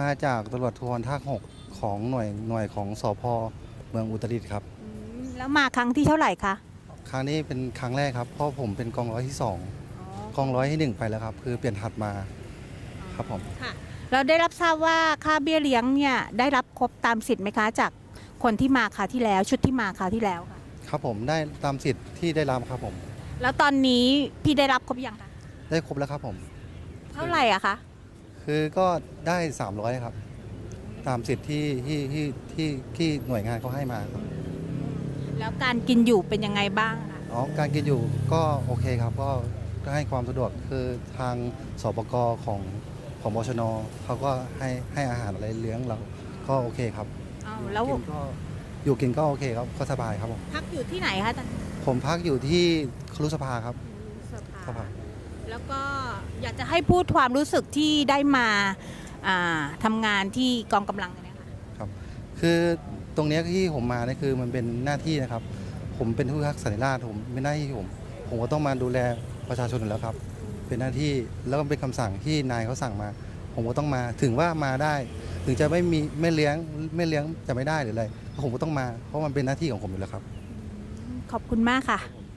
มาจากตำรวจทรภาคหกของหน่วยหน่วยของสพเมืองอุตรดิตถ์ครับแล้วมาครั้งที่เท่าไหร่คะครั้งนี้เป็นครั้งแรกครับเพราะผมเป็นกองร้อยที่สองกองร้อยที่หนึ่งไปแล้วครับ คือเปลี่ยนหัดมาครับผม ค่ะ เราได้รับทราบว่าค่าเบี้ยเลี้ยงเนี่ยได้รับครบตามสิทธิ์ไหมคะ จากคนที่มาคราวที่แล้วชุดที่มาคราวที่แล้วค่ะครับผมได้ตามสิทธิ์ที่ได้รับครับผม แล้วตอนนี้พี่ได้รับครบยังคะได้ครบแล้วครับผม เท่าไหร่อะคะ คือก็ได้ 300 ครับ ตามสิทธิ์ที่ที่ที่ที่ที่หน่วยงานเขาให้มาครับแล้วการกินอยู่เป็นยังไงบ้างคะอ๋อการกินอยู่ก็โอเคครับ ก็ก็ให้ความสะดวกคือทางสปกของของบชนเขาก็ให้ให้อาหารอะไรเลี้ยงเราก็โอเคครับอ้าวแล้วกินก็อยู่กินก็โอเคครับก็สบายครับผมพักอยู่ที่ไหนคะตอนนี้ผมพักอยู่ที่ครุสภาครับ สภา แล้วก็อยากจะให้พูดความรู้สึกที่ได้มาอ่าทำงานที่กองกำลังเนี่ยค่ะคือตรงเนี้ยที่ผมมาเนี่ยคือมันเป็นหน้าที่นะครับ ผมเป็นผู้พิทักษ์สันติราษฎร์ผมเป็นหน้าที่ผม ผมก็ต้องมาดูแลประชาชนอยู่แล้วครับ เป็นหน้าที่แล้วก็เป็นคำสั่งที่นายเขาสั่งมา ผมก็ต้องมาถึงว่ามาได้ ถึงจะไม่มีไม่เลี้ยงไม่เลี้ยงจะไม่ได้หรืออะไรผมก็ต้องมาเพราะมันเป็นหน้าที่ของผมอยู่แล้วครับ ขอบคุณมากค่ะครับผม